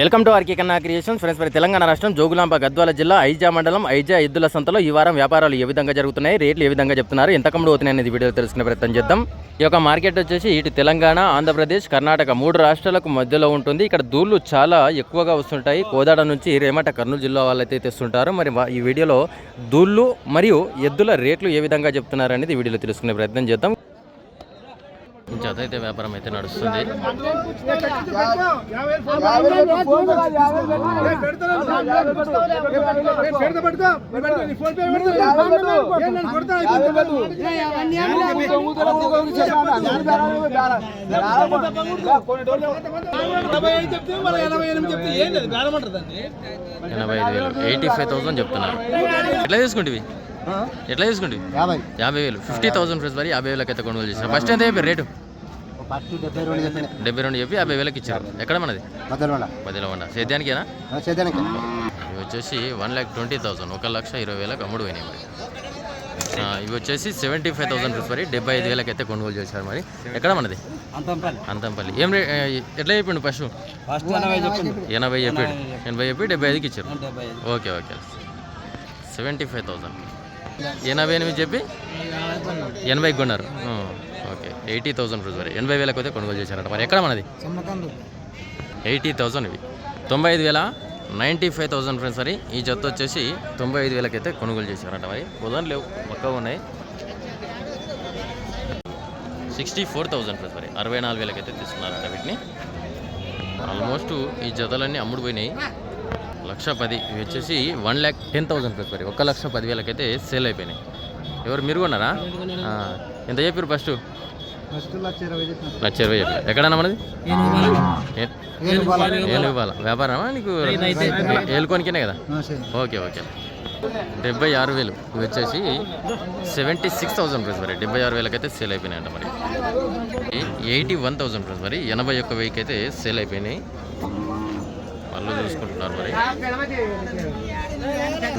Welcome to RK Kanna creations. Friends మరి తెలంగాణ రాష్ట్రం జోగులాంబ గద్వాల జిల్లా ఐజా మండలం ఐజా ఎద్దుల సంతలో ఈ వారం వ్యాపారాలు ఏ విధంగా జరుగుతున్నాయి రేట్లు ఏ విధంగా చెప్తున్నారు ఎంత కమ్ముడు అవుతున్నాయి అనేది వీడియో తెలుసుకునే ప్రయత్నం చేద్దాం. ఈ యొక్క మార్కెట్ వచ్చేసి ఇటు తెలంగాణ ఆంధ్రప్రదేశ్ కర్ణాటక మూడు రాష్ట్రాలకు మధ్యలో ఉంటుంది. ఇక్కడ దూళ్ళు చాలా ఎక్కువగా వస్తుంటాయి. కోదాడ నుంచి రేమట కర్నూలు జిల్లా వాళ్ళైతే తెస్తుంటారు. మరి ఈ వీడియోలో దూళ్ళు మరియు ఎద్దుల రేట్లు ఏ విధంగా చెప్తున్నారు అనేది వీడియోలో తెలుసుకునే ప్రయత్నం చేద్దాం. జత అయితే వ్యాపారం అయితే నడుస్తుంది. ఎనభై ఐదు వేలు. ఎయిటీ ఫైవ్ థౌసండ్ చెప్తున్నారు. ఎట్లా తీసుకుంటివి ఎట్లా తీసుకుంటివి యాభై. యాభై వేలు. ఫిఫ్టీ థౌసండ్ ఫ్రెండ్స్ మరి యాభై వేలకి అయితే కొనుగోలు చేసిన ఫస్ట్ ఎంత చెప్పారు రేటు? ఫస్ట్ డెబ్బై రెండు చెప్పి యాభై వేలకి ఇచ్చారు. ఎక్కడ మనది? ఉండ సేద్యానికేనా? ఇవి వచ్చేసి వన్ ల్యాక్ ట్వంటీ థౌసండ్. ఒక లక్ష ఇరవై వేలకు అమ్ముడు పోయినాయి మరి. ఆ, ఇవి వచ్చేసి సెవెంటీ ఫైవ్ థౌసండ్ రూపీస్ మరి డెబ్బై ఐదు వేలకి అయితే కొనుగోలు చేశారు మరి. ఎక్కడ మనది? అంతంపల్లి. అంతంపల్లి. ఏం రే ఎట్లా చెప్పిండు ఫస్ట్? ఎనభై చెప్పాడు. ఎనభై చెప్పి డెబ్బై ఐదుకి ఇచ్చారు. Okay okay. Seventy five thousand. ఎనభై ఎనిమిది చెప్పి? ఎనభై కొన్నారు ఓకే. ఎయిటీ థౌసండ్ రూపీస్ మరి. ఎనభై వేలకు అయితే కొనుగోలు చేశారట మరి ఎక్కడ మనది? ఎయిటీ థౌసండ్ ఇవి. తొంభై ఐదు వేల? నైంటీ ఫైవ్ థౌసండ్ ఫ్రెండ్స్ మరి ఈ జత వచ్చేసి తొంభై ఐదు వేలకైతే కొనుగోలు చేశారట మరి. బుధన్ లేవు పక్కగా ఉన్నాయి. సిక్స్టీ ఫోర్ థౌసండ్ ఫ్రెండ్స్ మరి. అరవై నాలుగు వేలకైతే తీసుకున్నారట వీటిని. ఆల్మోస్ట్ ఈ జతలన్నీ అమ్ముడు పోయినాయి లక్ష పది ఇవి వచ్చేసి one lakh ten thousand plus మరి. ఒక లక్ష పది వేలకైతే సేల్ అయిపోయినాయి. ఎవరు మీరు కొన్నారా? ఆ, ఎంత చెప్పారు ఫస్ట్ ఫస్ట్ లక్ష ఇరవై చెప్పారు ఎక్కడన్నా మనది? ఏ- ఏలు ఇవ్వాలా వ్యాపారమా నీకు? ఏలుకోనికేనే కదా? Okay okay. డెబ్బై ఆరు వేలు. ఇవి వచ్చేసి సెవెంటీ సిక్స్ థౌసండ్ రూపీస్ మరి. డెబ్బై ఆరు వేలకైతే సేల్ అయిపోయినాయంట మరి. ఎయిటీ వన్ థౌసండ్ రూపీస్ మరి. ఎనభై ఒక్క వెయ్యికి అయితే సేల్ అయిపోయినాయి. వాళ్ళు చూసుకుంటున్నారు మరి.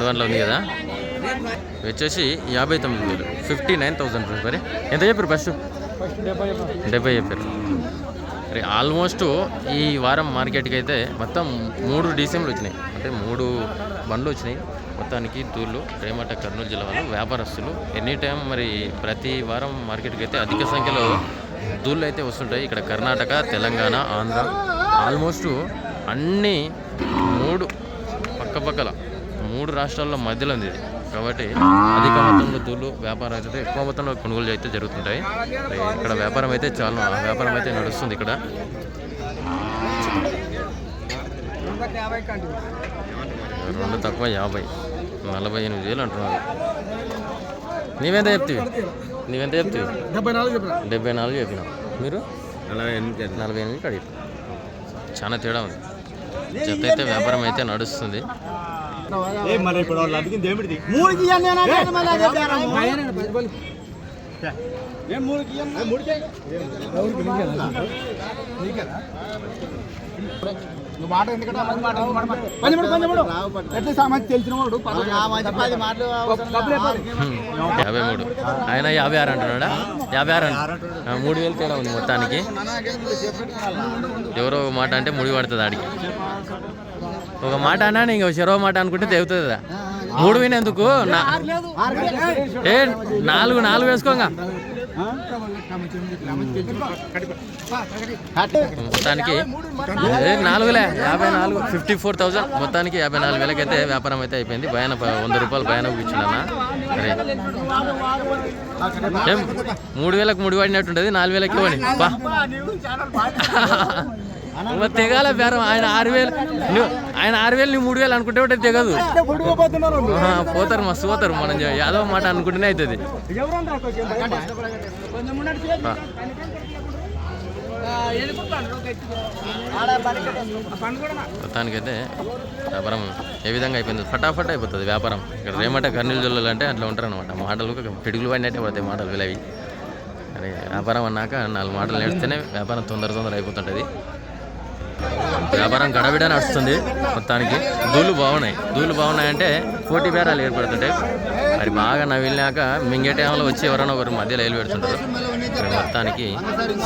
రెండు ఉంది కదా? వచ్చేసి యాభై తొమ్మిది వేలు. Fifty nine thousand rupees. మరి ఎంత చెప్పారు ఫస్ట్? డెబ్బై చెప్పారు. మరి ఆల్మోస్ట్ ఈ వారం మార్కెట్కి అయితే మొత్తం మూడు డీసీఎంలు వచ్చినాయి. అంటే మూడు బండ్లు వచ్చినాయి. మొత్తానికి తూర్లు రేమట కర్నూలు జిల్లా వాళ్ళు వ్యాపారస్తులు. ఎనీ టైం మరి ప్రతి వారం మార్కెట్కి అయితే అధిక సంఖ్యలో దూళ్ళు అయితే వస్తుంటాయి. ఇక్కడ కర్ణాటక తెలంగాణ ఆంధ్ర. ఆల్మోస్ట్ అన్ని మూడు పక్కపక్కల మూడు రాష్ట్రాల్లో మధ్యలో ఉంది కాబట్టి అధిక మొత్తంలో దూళ్ళు వ్యాపారం అయితే ఎక్కువ మొత్తంలో కొనుగోలు అయితే జరుగుతుంటాయి. ఇక్కడ వ్యాపారం అయితే చాలా వ్యాపారం అయితే నడుస్తుంది ఇక్కడ. రెండు తక్కువ యాభై నలభై ఎనిమిది వేలు అంటున్నారు. నీవెంత చెప్తివి? నీవెంత చెప్తివి? డెబ్బై నాలుగు చెప్పిన. డెబ్బై నాలుగు చెప్పినావు. మీరు? నలభై ఎనిమిది నలభై ఎనిమిది కడిగి చాలా తేడా ఉంది. జత అయితే వ్యాపారం అయితే నడుస్తుంది. మరి ఇప్పుడు వాళ్ళు అడిగింది ఏమిటి మూడుకి నువ్వు మాట ఎందుకంటే మంచి మాట మంచి మాట. మంచి మాట, మంచి మాట. ఎట్లా సామాన్ తెలిసిన వాడు? పది మాటలు యాభై మూడు. ఆయన యాభై ఆరు అంటున్నాడా? యాభై ఆరు మూడు వేలు తేడా ఉంది మొత్తానికి. ఎవరో ఒక మాట అంటే ముడి పడుతుంది ఆడికి. ఒక మాట అన్నా ఇంకో చెరవ మాట అనుకుంటే తెగుతుంది కదా. మూడు వినేందుకు నా- ఏ నాలుగు నాలుగు వేసుకోగా. మొత్తానికి నాలుగులే? యాభై నాలుగు. Fifty four thousand. మొత్తానికి యాభై నాలుగు వేలకైతే వ్యాపారం అయితే అయిపోయింది. భయాన వంద రూపాయలు భయాన ఇచ్చిండన్న సరే. మూడు వేలకు ముడి పడినట్టుంటది నాలుగు వేలకి వాడి బా తెగాల బేరం. ఆయన ఆరు వేలు ఆయన ఆరు వేలు నువ్వు మూడు వేలు అనుకుంటే ఒకటి తెగదు. పోతారు మస్తు పోతారు మనం యాదవ్ యాదవ మాట అనుకుంటేనే అవుతుంది మొత్తానికైతే వ్యాపారం ఏ విధంగా అయిపోయింది ఫటాఫట్ అయిపోతుంది వ్యాపారం. ఇక్కడ రేమట కర్నూలు జిల్లాలు అంటే అట్లా ఉంటారు అనమాట మాటలు పిడుగులు పడినట్టే పడతాయి మాటలు విలవి అరే వ్యాపారం అన్నాక నాలుగు మాటలు నేర్స్తేనే వ్యాపారం తొందర తొందర అయిపోతుంటుంది. వ్యాపారం గడబిడ నడుస్తుంది మొత్తానికి దూళ్ళు బాగున్నాయి దూళ్ళు బాగున్నాయంటే పోటీ బేరాలు ఏర్పడుతుంటాయి మరి బాగా నవ్వినాక మింగే టైంలో వచ్చి ఎవరైనా ఒకరు మధ్యలో ఏలు పెడుతుంటారు మొత్తానికి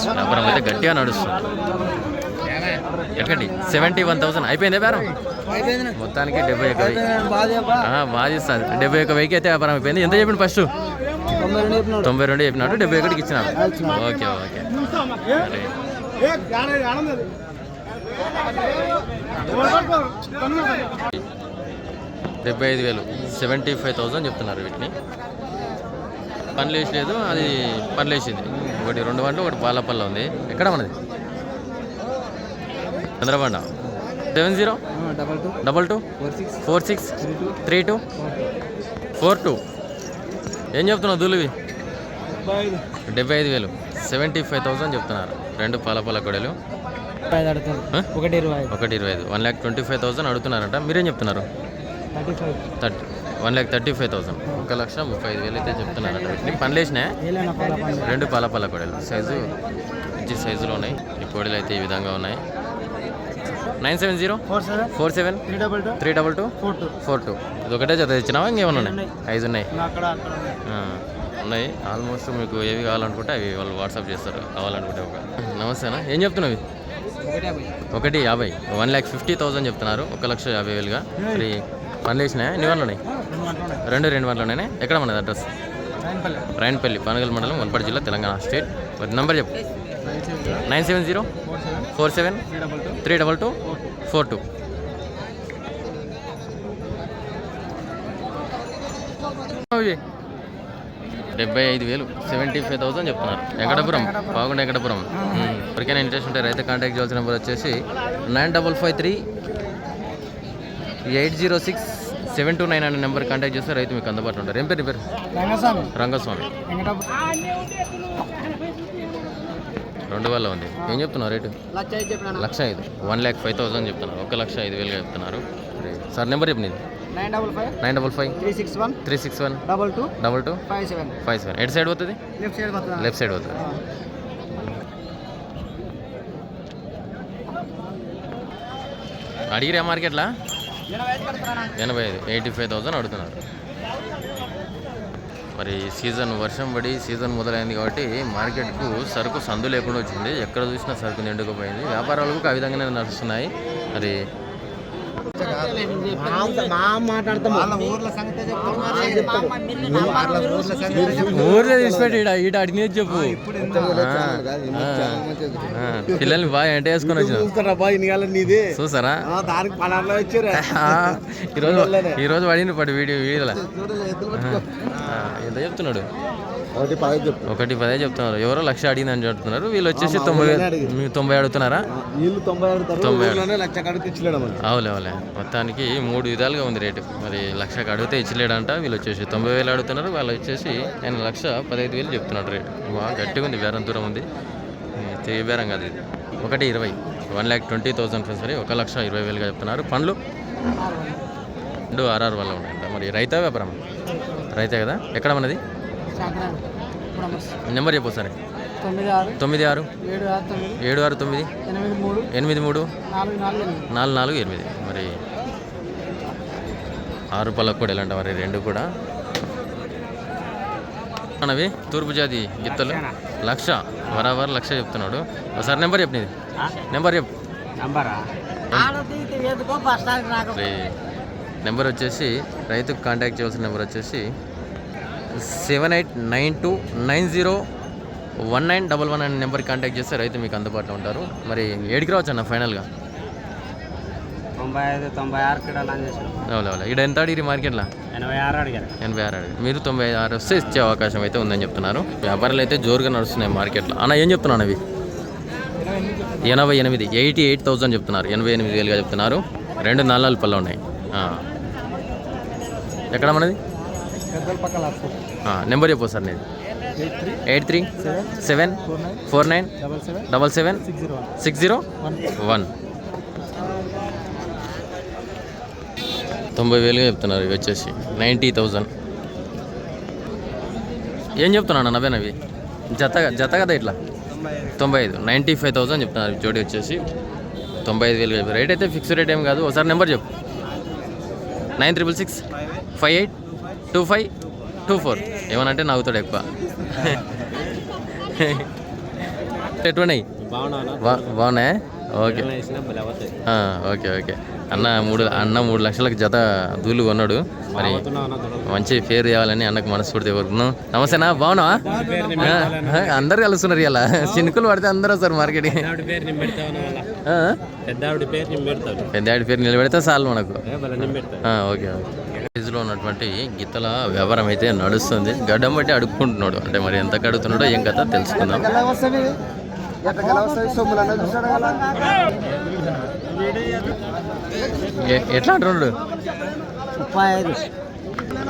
వ్యాపారం అయితే గట్టిగా నడుస్తుంది ఎక్కడి సెవెంటీ వన్ థౌసండ్ అయిపోయిందే బేరం మొత్తానికి డెబ్బై ఒక వెయ్యి చేస్తుంది డెబ్బై ఒక వెయ్యికి అయితే వ్యాపారం అయిపోయింది ఎంత చెప్పిండు ఫస్ట్ తొంభై రెండు చెప్పినాడు డెబ్బై ఒకటికి ఇచ్చినాడు ఓకే ఓకే. డెబ్బై ఐదు వేలు. సెవెంటీ ఫైవ్ థౌసండ్ చెప్తున్నారు వీటిని. పనులు వేసలేదు అది పనులు వేసింది ఒకటి రెండు వంటలు ఒకటి పాలపల్ల ఉంది. ఎక్కడ మనది? Chandrabanda seven zero? Double two? Double two four six? Three two? Four two? ఏం చెప్తున్నావు దులువి? డెబ్బై ఐదు. వేలు. సెవెంటీ ఫైవ్ థౌసండ్ చెప్తున్నారు. రెండు పాలపాల గొడవలు? ఒకటి ఇరవై ఐదు. ఒకటి ఇరవై ఐదు. One lakh twenty five thousand అడుగుతున్నారంట. మీరేం చెప్తున్నారు? Thirty five. Thirty one lakh thirty five thousand. ఒక లక్ష ముప్పై ఐదు వేలు అయితే చెప్తున్నారంట. వీటిని పనులు వేసినా ఏలైనా పాల రెండు పాలపాల కోడలు. సైజు మంచి సైజులో ఉన్నాయి. ఈ కోడలు అయితే ఈ విధంగా ఉన్నాయి. Nine seven zero? Four seven. Four seven? Three double two. Three double two? Four two. Four two. ఇది ఒకటే జత తెచ్చినావా? ఇంకేమన్నా ఉన్నాయి? ఐదు ఉన్నాయి. ఉన్నాయి. ఆల్మోస్ట్ మీకు ఏవి కావాలనుకుంటే అవి వాళ్ళు వాట్సాప్ చేస్తారు. కావాలనుకుంటే ఒక. నమస్తేనా? ఏం చెప్తున్నావు? ఒకటి యాభై. వన్ ల్యాక్ ఫిఫ్టీ థౌసండ్ చెప్తున్నారు. ఒక లక్ష యాభై వేలుగా. మరి పనులు వేసినాయా? ఎన్ని వందలు ఉన్నాయి రెండు ఉన్నాయి రెండు రెండు వందలున్నాయి ఎక్కడ మనది అడ్రస్? రాయనపల్లి. పనగల్ మండలం వనపర్తి జిల్లా తెలంగాణ స్టేట్. మరి నంబర్ చెప్పు. Nine seven zero four seven. Four seven three double two. Three double two four two. డెబ్బై ఐదు వేలు సెవెంటీ ఫైవ్ థౌసండ్ చెప్తున్నారు. వెంకటపురం బాగుండే వెంకటపురం ఉమ్. ఎవరికైనా ఇంట్రెస్ట్ ఉంటే రైతు కాంటాక్ట్ చేయాల్సిన నెంబర్ వచ్చేసి nine double five three eight zero six seven two nine అనే నెంబర్ కాంటాక్ట్ చేస్తే రైతు మీకు అందుబాటులో ఉంటారు. ఏం పేరు పేరు? రంగస్వామి. రంగస్వామి. రెండు వేల ఉంది. ఏం చెప్తున్నారు రేటు? లక్ష ఐదు వన్ ల్యాక్ ఫైవ్ థౌసండ్ చెప్తున్నారు. ఒక లక్ష ఐదు వేలుగా చెప్తున్నారు. సార్ నెంబర్ చెప్పు నీది. Nine double five. Nine double five. Three six one. Three six one. Double two. Double two. Five seven. Five seven. ఎటు సైడ్ పోతుంది? లెఫ్ట్ సైడ్ వస్తుందా లెఫ్ట్ సైడ్ పోతుంది. అడిగిరా మార్కెట్లా? ఎనభై ఐదు ఎయిటీ ఫైవ్ థౌసండ్ అడుగుతున్నారు. మరి సీజన్ వర్షం పడి సీజన్ మొదలైంది కాబట్టి మార్కెట్కు సరుకు సందు లేకుండా వచ్చింది. ఎక్కడ చూసినా సరుకు నిండుకుపోయింది. వ్యాపారాలకు ఆ విధంగానే నడుస్తున్నాయి. మరి ఊర్లో తీసిపెట్టి ఇటు అడిగినది చెప్పు పిల్లల్ని బాగా ఎంట వేసుకొని వచ్చిన. చూసారా? దానికి పలానా ఈరోజు ఈరోజు పడింది పడి వీడియో వీడియోలో? ఎంత చెప్తున్నాడు. ఒకటి పది చెప్తున్నారు. ఎవరో లక్ష అడిగిందని చెప్తున్నారు. వీళ్ళు వచ్చేసి తొంభై మీరు తొంభై అడుగుతున్నారా? వీళ్ళు తొంభై మరి అవులే అవులే మొత్తానికి మూడు విధాలుగా ఉంది రేటు. మరి లక్షకు అడిగితే ఇచ్చలేడంట. వీళ్ళు వచ్చేసి తొంభై వేలు అడుగుతున్నారు. వాళ్ళు వచ్చేసి ఆయన లక్ష పదహైదు వేలు చెప్తున్నాడు రేటు. బాగా గట్టిగా ఉంది బేరం దూరం ఉంది. తెగి బేరం కాదు ఇది. ఒకటి ఇరవై. వన్ ల్యాక్ ట్వంటీ థౌసండ్ సరే ఒక లక్ష ఇరవై వేలుగా చెప్తున్నారు. పండ్లు? రెండు ఆర్ఆర్ వల్ల ఉన్నాయంట. మరి రైతా వ్యాపారం? రైతే కదా? ఎక్కడ మనది? నెంబర్ చెప్పు సరే తొమ్మిది ఆరు ఏడు ఆరు తొమ్మిది ఎనిమిది మూడు నాలుగు నాలుగు ఎనిమిది. మరి ఆరు పళ్ళకు కూడా ఎలాంటి మరి రెండు కూడా. మనవి తూర్పు జాతి గిత్తలు. లక్ష బరాబర్ లక్ష. చెప్తున్నాడు. ఒకసారి నెంబర్ చెప్పు నీది. నెంబర్ చెప్పు. నెంబర్? వచ్చేసి రైతుకు కాంటాక్ట్ చేయాల్సిన నెంబర్ వచ్చేసి seven eight nine two nine zero one nine double one అనే నెంబర్కి కాంటాక్ట్ చేస్తే రైతు మీకు అందుబాటులో ఉంటారు. మరి ఏడికి రావచ్చు అన్న ఫైనల్గా తొంభై ఐదు తొంభై ఆరు కిలోలు అని చేసాను అవును అవును. ఇక్కడ ఎంత అడిగిరి మార్కెట్లో? ఎనభై ఆరు అడిగారు. ఎనభై ఆరు అడిగి మీరు తొంభై ఆరు వస్తే ఇచ్చే అవకాశం అయితే ఉందని చెప్తున్నారు. వ్యాపారాలు అయితే జోరుగా నడుస్తున్నాయి మార్కెట్లో. అన్న ఏం చెప్తున్నాను అవి ఎనభై ఎనిమిది ఎయిటీ ఎయిట్ థౌసండ్ చెప్తున్నారు. ఎనభై ఎనిమిది వేలుగా చెప్తున్నారు. రెండు నాలుగు పళ్ళు ఉన్నాయి. ఆ. ఎక్కడ మనది? పెద్దల పక్కల ఆ, నెంబర్ చెప్పు సార్ నేను eight three seven seven four nine double seven six zero one. తొంభై వేలుగా చెప్తున్నారు ఇవి వచ్చేసి. Ninety thousand. ఏం చెప్తున్నాను నవ్వేనా అవి జత జత కదా ఇట్లా? తొంభై ఐదు. నైంటీ ఫైవ్ థౌసండ్ చెప్తున్నారు జోడి వచ్చేసి. తొంభై ఐదు వేలు రేట్ అయితే ఫిక్స్ రేట్ ఏం కాదు. ఒకసారి నెంబర్ చెప్పు. Nine triple six five eight two five two four. ఏమనంటే నవ్వుతాడు ఎక్కువ. బా బాగున్నాయా? ఓకే. Okay okay. అన్న మూడు అన్న మూడు లక్షలకు జత దూలు కొన్నాడు. మరి మంచి పేరు తేవాలని అన్నకు మనస్ఫూర్తి కోరుకున్నాం నమస్తేనా బాగున్నావా? అందరు కలుస్తున్నారు ఇలా చినుకులు పడితే అందరూ వస్తారు మార్కెట్ పెద్ద పేరు నిలబెడితే చాలు మనకు. Okay okay. లో ఉన్నటువంటి గీతల వ్యాపారం అయితే నడుస్తుంది. గడ్డం బట్టి అడుక్కుంటున్నాడు. అంటే మరి ఎంత అడుగుతున్నాడో ఏం కథ తెలుసుకుందాం. ఎట్లా అంటున్నాడు?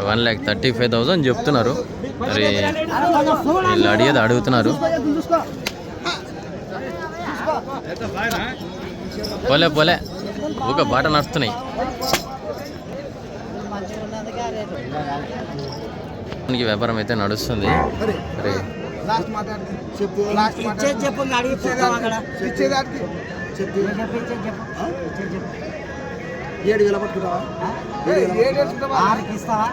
One lakh thirty five thousand చెప్తున్నారు. మరి వీళ్ళు అడిగేది అడుగుతున్నారు. పోలే పోలే. ఒక బాట నడుస్తున్నాయి. మనకి వ్యాపారం అయితే నడుస్తుంది. ఏడు వేల పట్టుకుంటావా? ఏడు వేలు వేసుకుంటావా? ఆరుకి ఇస్తావా?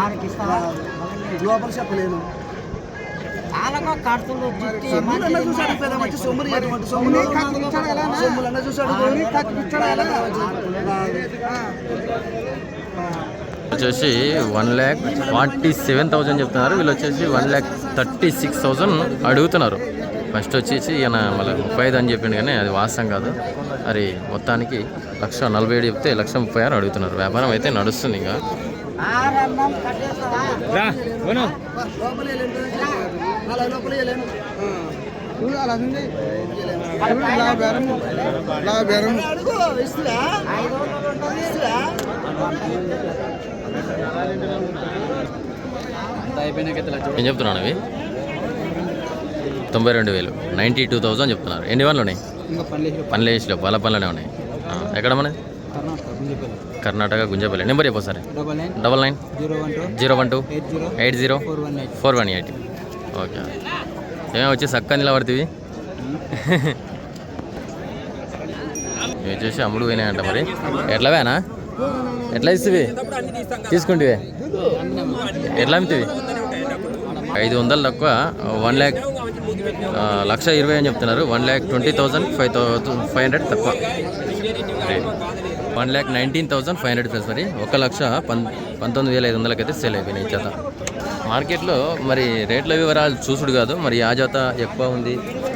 ఆరుకి ఇస్తావా? లోపల చెప్పలేను. చాలకో కడుతులు వచ్చేసి one lakh forty seven thousand చెప్తున్నారు. వీళ్ళు వచ్చేసి one lakh thirty six thousand అడుగుతున్నారు. ఫస్ట్ వచ్చేసి ఈయన మళ్ళీ ముప్పై ఐదు అని చెప్పిండు కానీ అది వాస్తవం కాదు. మరి మొత్తానికి లక్ష నలభై ఏడు చెప్తే లక్ష ముప్పై ఆరు అడుగుతున్నారు. వ్యాపారం అయితే నడుస్తుంది ఇంకా. కట్టేస్తావా ఏం చెప్తున్నాను అవి తొంభై రెండు వేలు. నైంటీ టూ థౌసండ్ చెప్తున్నారు. ఎన్ని వన్లు ఉన్నాయి పనులు వేసిలో పాల పనులనే ఉన్నాయి. ఎక్కడ మన? కర్ణాటక గుంజపల్లి. నెంబర్ చెప్పు సరే double nine. Zero one two. Eight zero. Four one eight. Okay. ఏమో వచ్చి చక్క నిలబడుతుంది ఇవి వచ్చేసి అమ్ముడు పోయినాయంట మరి. ఎట్లా వేనా? ఎట్లా ఇస్తుంది తీసుకుంటివే. ఎట్లా అమ్ముతుంది ఐదు వందలు తక్కువ వన్ ల్యాక్ లక్ష ఇరవై అని చెప్తున్నారు. One lakh twenty thousand five thousand five hundred తక్కువ. One lakh nineteen thousand five hundred plus మరి. ఒక లక్ష పం పంతొమ్మిది వేల ఐదు వందలకైతే సేల్ అయిపోయినాయి జాత జత. మార్కెట్లో మరి రేట్ల వివరాలు చూసుడు కాదు. మరి ఆ జత ఎక్కువ ఉంది.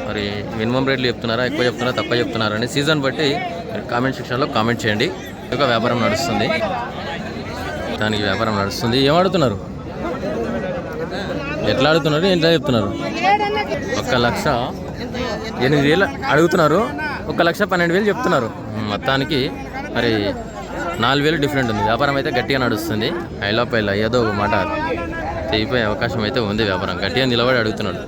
మరి మినిమం రేట్లు చెప్తున్నారా ఎక్కువ చెప్తున్నారా తక్కువ చెప్తున్నారా అని సీజన్ బట్టి కామెంట్ సెక్షన్లో కామెంట్ చేయండి. ఒక వ్యాపారం నడుస్తుంది. దానికి వ్యాపారం నడుస్తుంది. ఏం ఆడుతున్నారు? ఎట్లా ఆడుతున్నారు? ఎంత చెప్తున్నారు? ఒక లక్ష ఎనిమిది వేలు అడుగుతున్నారు. ఒక లక్ష పన్నెండు వేలు చెప్తున్నారు. మొత్తానికి మరి నాలుగు వేలు డిఫరెంట్ ఉంది. వ్యాపారం అయితే గట్టిగా నడుస్తుంది. ఐలాపైలా ఏదో ఒక మాట తెగిపోయే అవకాశం అయితే ఉంది వ్యాపారం. గట్టిగా నిలబడి అడుగుతున్నాడు.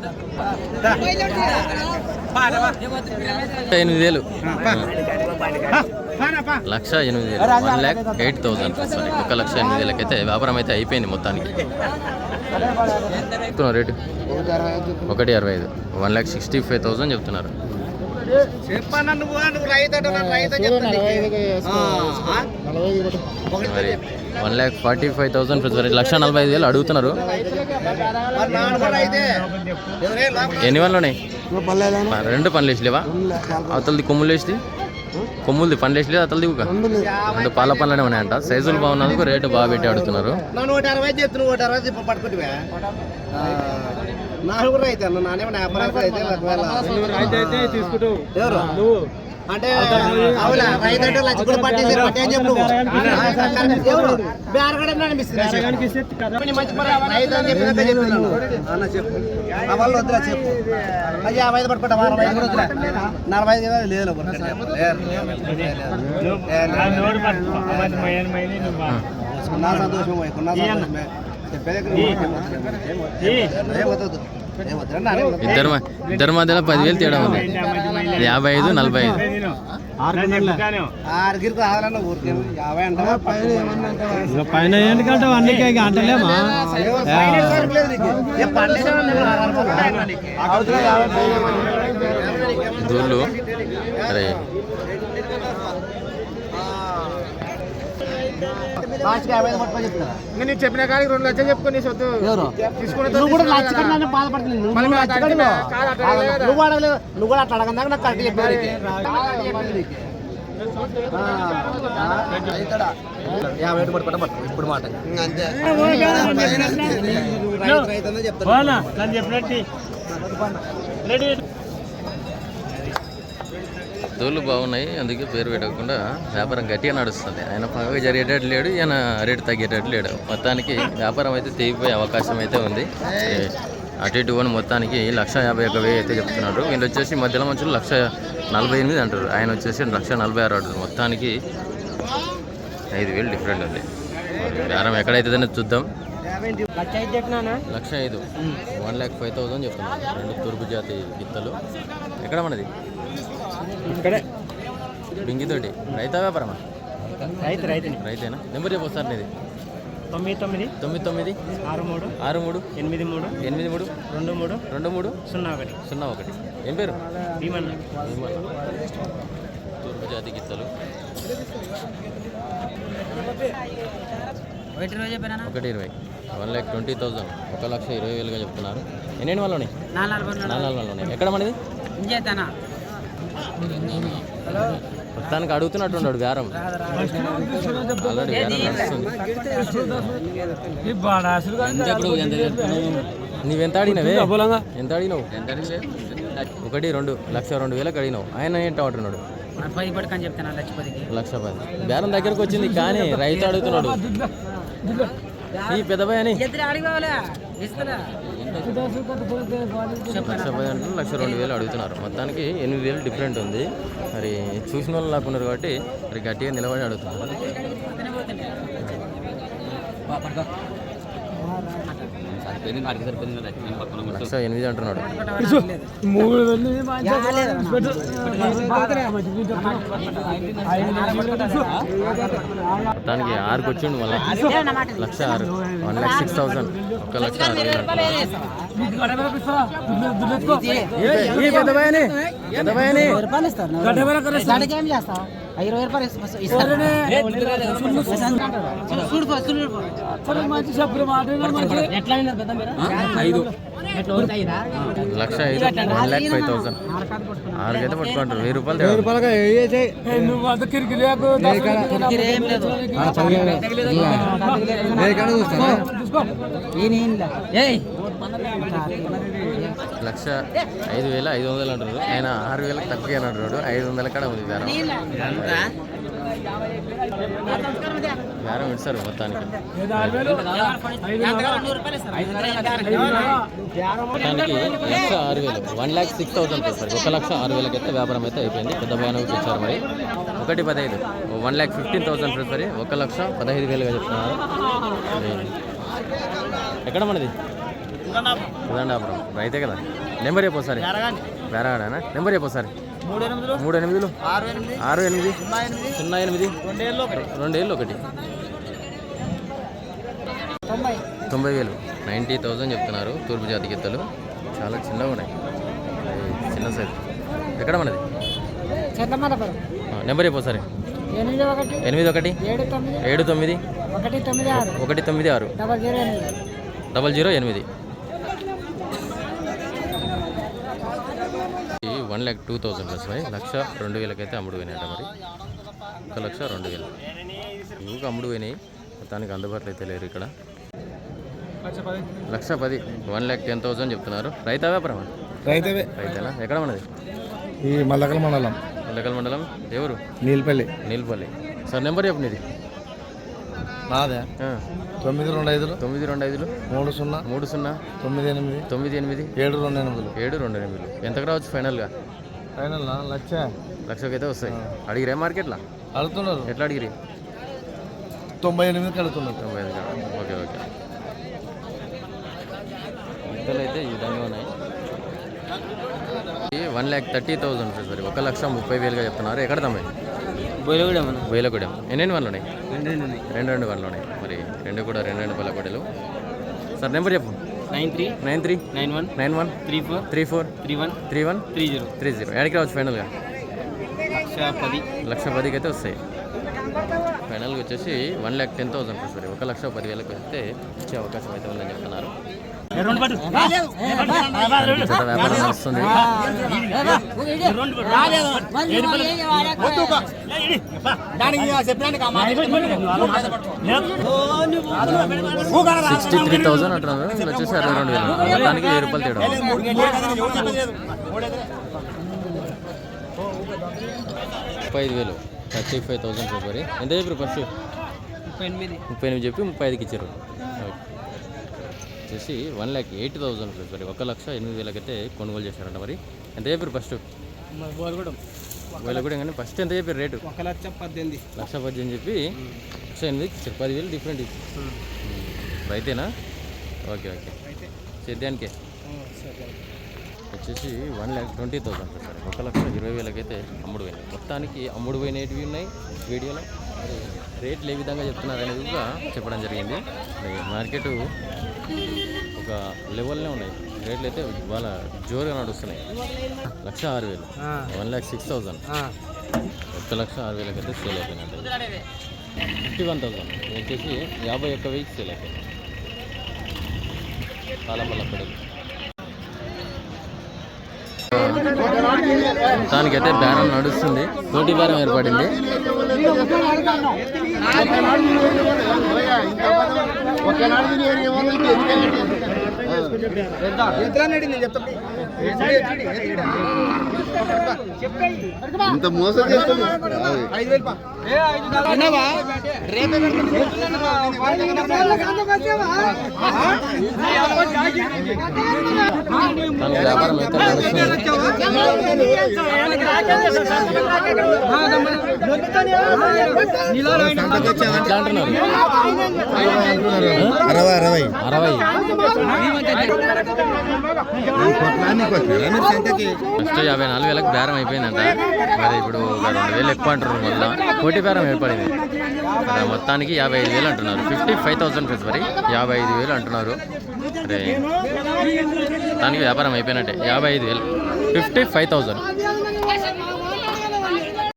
ఎనిమిది వేలు. లక్ష ఎనిమిది వేలు. One lakh eight thousand sorry ఒక లక్ష ఎనిమిది వేలకైతే వ్యాపారం అయితే అయిపోయింది మొత్తానికి. చెప్తున్నారు రేటు? ఒకటి అరవై ఐదు. One lakh sixty five thousand చెప్తున్నారు మరి one lakh forty five thousand sorry లక్ష నలభై ఐదు వేలు అడుగుతున్నారు. ఎన్ని వన్లు ఉన్నాయి రెండు పనులు వేసలేవా? అవతలది కొమ్ములు వేసి కొమ్ములది పనులు వేసలేదు అవతలది ఒక రెండు పాల పనులనే ఉన్నాయంట. సైజులు బాగున్నందుకు రేటు బాగా పెట్టి అడుగుతున్నారు. నాలుగు నానేమో అంటే అవునా రైతు అంటే లక్ష కూడా పట్టేసి పట్టే అని చెప్పు నువ్వు. ఆ, సర్కారు ఎవరు బేరగడ అనిపిస్తుంది కొన్ని మంచి పని రైతు అని చెప్పినాక చెప్తున్నాను అన్న చెప్పు ఆ వాళ్ళు వద్దురా చెప్పు అది యాభై ఐదు పట్టుకుంటా అరవై ఐదు కూడా వద్దురా నలభై ఐదు కదా లేదు నా సంతోషమే చెప్పేది ఏం ఇద్దరు ఇద్దరి మధ్యలో పదివేలు తేడా ఉంది. యాభై ఐదు నలభై ఐదు. పైన ఎందుకంటే అన్నికే అంటలేమా? దూళ్ళు అరే లాస్ట్కి యాభై ఐదు పట్టుకొని చెప్తారా ఇంకా నీకు చెప్పిన కాడికి రెండు లక్షలు చెప్పుకొని సొత్తు ఎవరు తీసుకున్న నువ్వు కూడా లక్ష కన్నా నన్ను బాధపడుతుంది నువ్వు మళ్ళీ కూడా మేము లక్ష అడిగినా, కన్నా కాదు అట్లా అడగలేదు కదా. నువ్వు అడగలేదు. నువ్వు కూడా అట్లా అడగందాక నాకు కరెక్ట్ చెప్పారు యాభై ఏడు పట్టుకుంటా పట్టు ఇప్పుడు మాట. అంతే. దోళ్ళు బాగున్నాయి. అందుకే పేరు పెట్టకుండా వ్యాపారం గట్టిగా నడుస్తుంది. ఆయన పగగా జరిగేటట్టు లేడు ఈయన రేటు తగ్గేటట్టు లేడు. మొత్తానికి వ్యాపారం అయితే తెగిపోయే అవకాశం అయితే ఉంది. అటు ఇటు కొని మొత్తానికి లక్ష యాభై ఒక వెయ్యి అయితే చెప్తున్నారు. వీళ్ళు వచ్చేసి మధ్యలో మనుషులు లక్ష నలభై ఎనిమిది అంటారు. ఆయన వచ్చేసి లక్ష నలభై ఆరు అంటారు. మొత్తానికి ఐదు వేలు డిఫరెంట్ ఉంది. బేరం ఎక్కడైతుందని చూద్దాం. లక్ష ఐదు చెప్పినానా? లక్ష ఐదు. వన్ ల్యాక్ ఫైవ్ థౌసండ్ చెప్తున్నాను రెండు తూర్పు జాతి గిత్తలు. ఎక్కడ మనది? ఇక్కడే. బింగితోటి. రైతా వ్యాపారమా? రైతు రైతు రైతేనా? నెంబర్ చెప్పు సార్ నీది. తొమ్మిది తొమ్మిది. తొమ్మిది తొమ్మిది. ఆరు మూడు. ఆరు మూడు. ఎనిమిది మూడు. ఎనిమిది మూడు. రెండు మూడు. రెండు మూడు. సున్నా ఒకటి. సున్నా ఒకటి. ఏం పేరు? భీమన్న. తూర్పు జాతి గిత్తలు. ఒకటి ఇరవై వన్ ల్యాక్ ట్వంటీ థౌసండ్ ఒక లక్ష ఇరవై వేలుగా చెప్తున్నారు. ఎన్ని వాళ్ళు ఉన్నాయి నాలుగు నాలుగు వాళ్ళు ఉన్నాయి ఎక్కడ మనది? మొత్తానికి అడుగుతున్నట్టున్నాడు బేరం ఆల్రెడీ బేరం నడుస్తుంది. నీవెంత అడిగినవే? ఎంత అడిగినావు? ఒకటి రెండు లక్ష రెండు వేలకు అడిగినావు. ఆయన ఏంటో అంటున్నాడు లక్ష పది. బేరం దగ్గరకు వచ్చింది కానీ రైతు అడుగుతున్నాడు. ఈ పెద్దబాయ్ అని ఎదురు అడిగిపోవాలా లక్ష రెండు వేలు అడుగుతున్నారు మొత్తానికి ఎనిమిది వేలు డిఫరెంట్ ఉంది మరి చూసిన వాళ్ళు లాక్కున్నారు కాబట్టి మరి గట్టిగా నిలబడి అడుగుతున్నారు లక్ష ఎనిమిది అంటున్నాడు మొత్తానికి ఆరుకు వచ్చిండు మళ్ళీ లక్ష ఆరు వన్ ల్యాక్ సిక్స్ థౌసండ్ ఒక లక్ష ఆరు వేలు అంటున్నారు. ఈ రూపాయలు ఇస్తారు గంటకి ఏం చేస్తావు ఇరవై రూపాయలు ఇస్తా- ఇస్తారు చూడు పో, చూడు ఎట్లా లక్ష ఐదు వన్ ల్యాక్ ఫైవ్ థౌసండ్. ఆరుకి అయితే పట్టుకుంటారు వెయ్యి రూపాయలు లే. ఏయ్. లక్ష ఐదు వేల ఐదు వందలు అంటారు ఆయన ఆరు వేలకు తక్కువ అంటున్నాడు. ఐదు వందల కాడ ఉంది బేరం ఇస్తారు మొత్తానికి. మొత్తానికి లక్ష ఆరు వేలు. One lakh six thousand sir. ఒక లక్ష ఆరు వేలకి అయితే వ్యాపారం అయితే అయిపోయింది. పెద్ద భయానికి ఇచ్చారు మరి. ఒకటి పదహైదు. వన్ ల్యాక్ ఫిఫ్టీన్ థౌసండ్ సరి ఒక లక్ష పదహైదు వేలుగా చెప్తున్నారు. ఎక్కడ మనది? ఉదండాపురం రైతే కదా. నెంబర్ చెప్పు ఒకసారి. బేరాగాడనా నెంబర్ చెప్పు ఒకసారి. మూడు ఎనిమిదిలు ఆరు ఎనిమిది? సున్నా ఎనిమిది? రెండేళ్ళు ఒకటి. తొంభై. వేలు. నైంటీ థౌజండ్ చెప్తున్నారు తూర్పు జాతి గిత్తలు చాలా చిన్నగా ఉన్నాయి. చిన్న సైజు. ఎక్కడ మనది? నెంబర్ చెప్పు ఎనిమిది ఒకటి ఏడు తొమ్మిది ఒకటి తొమ్మిది ఆరు. డబల్ జీరో ఎనిమిది డబల్ జీరో ఎనిమిది ఈ one lakh two thousand plus five లక్ష రెండు వేలకైతే అమ్ముడు పోయినాయట మరి. ఒక లక్ష రెండు వేలు. ఇవి అమ్ముడు పోయినాయి. మొత్తానికి అందుబాటులో అయితే లేరు ఇక్కడ. లక్ష పది వన్ ల్యాక్ టెన్ థౌసండ్ చెప్తున్నారు. రైతా వ్యాపారం రైతవే. రైతేనా? ఎక్కడ మనది ఈ మల్లకల మండలం. ఎల్లకల్ మండలం? ఎవరు? నీలపల్లి. నీల్పల్లి. సార్ నెంబర్ చెప్పు నీది. నాదే తొమ్మిది రెండు ఐదులు. తొమ్మిది రెండు ఐదులు. మూడు సున్నా. మూడు సున్నా. తొమ్మిది ఎనిమిది. తొమ్మిది ఎనిమిది. ఏడు రెండు ఎనిమిదిలు ఏడు రెండు ఎనిమిది. ఎంతకు రావచ్చు ఫైనల్గా? ఫైనల్ లక్ష? లక్షకి అయితే వస్తాయి అడిగిరే మార్కెట్లో? అడుగుతున్నారు. ఎట్లా అడిగిరి? తొంభై ఎనిమిదికి అడుగుతున్నారు. తొంభై ఐదు కాడ. Okay okay. ఇద్దరు అయితే ఈ విధంగా ఉన్నాయి. One lakh thirty thousand sir ఒక లక్ష ముప్పై వేలుగా చెప్తున్నారు. ఎక్కడ తమ్మాయి బోయలగూడెం ఎన్నెన్ని వన్లు ఉన్నాయి? రెండు రెండు వన్లు ఉన్నాయి. మరి రెండు కూడా రెండు రెండు పల్లకొడలు సార్ నెంబర్ చెప్పు. Nine three nine three nine one nine one three four three four three one three one three zero. Three zero. ఎక్కడికి రావచ్చు ఫైనల్గా? లక్ష పది. లక్ష పదికి అయితే వస్తాయి. ఫైనల్గా వచ్చేసి వన్ ల్యాక్ టెన్ థౌసండ్ మరి ఒక లక్ష పదివేలకు వెళ్తే ఇచ్చే అవకాశం అయితే ఉందని చెప్తున్నారు. వ్యాపారం వస్తుంది సిక్స్టీ త్రీ థౌసండ్ అంటున్నారు వీళ్ళు వచ్చేసి అరవై రెండు వేలు మొత్తానికి వెయ్యి రూపాయలు తేడా ముప్పై ఐదు వేలు థర్టీ ఫైవ్ థౌసండ్ రూపాయి ఎంత చెప్పారు ఫస్ట్ ముప్పై ఎనిమిది ముప్పై ఎనిమిది చెప్పి ముప్పై ఐదుకి ఇచ్చారు. వచ్చేసి one lakh eighty thousand rupees మరి ఒక లక్ష ఎనిమిది వేలకైతే కొనుగోలు చేశారంట మరి. ఎంత చెప్పారు ఫస్ట్ వేల కూడా. కానీ ఫస్ట్ ఎంత చెప్పారు రేటు ఒక లక్ష పద్దెనిమిది. లక్ష పద్దెనిమిది చెప్పి లక్ష ఇచ్చారు పదివేలు డిఫరెంట్ ఇచ్చారు రైతేనా? Okay okay. సేద్యానికే? వచ్చేసి one lakh twenty thousand sir. ఒక లక్ష ఇరవై వేలకైతే అమ్ముడు పోయినాయి మొత్తానికి అమ్ముడు పోయినవి ఉన్నాయి వీడియోలో. రేట్లు ఏ విధంగా చెప్తున్నారు అనేది కూడా చెప్పడం జరిగింది. మరి మార్కెట్ ఒక లెవెల్నే ఉన్నాయి. రేట్లు అయితే వాళ్ళ జోరుగా నడుస్తున్నాయి. లక్ష ఆరు వేలు. One lakh six thousand. ఒక్క లక్ష ఆరు వేలకైతే సేల్ అయిపోయినట్టు. Fifty one thousand. వచ్చేసి యాభై ఒక్క వెయ్యి సేల్ అయిపోయింది. పాలపల్ల పడేది మొత్తానికైతే బేరం నడుస్తుంది. పోటీ బేరం ఏర్పడింది. ఇంత మోసం చేస్తుంది మొత్తానికి వ్యాపారం అయితే అరవై. అరవై అరవై ఫస్ట్ యాభై నాలుగు వేలకు బేరం అయిపోయిందంట. మరి ఇప్పుడు రెండు వేలు ఎక్కువ అంటారు మళ్ళీ కోటి బేరం ఏర్పడింది. మొత్తానికి యాభై ఐదు వేలు అంటున్నారు. ఫిఫ్టీ ఫైవ్ థౌసండ్ ఫీజ్ మరి. యాభై ఐదు వేలు అంటున్నారు. అరే దానికి వ్యాపారం అయిపోయినట్టే. యాభై ఐదు వేలు. Fifty five thousand.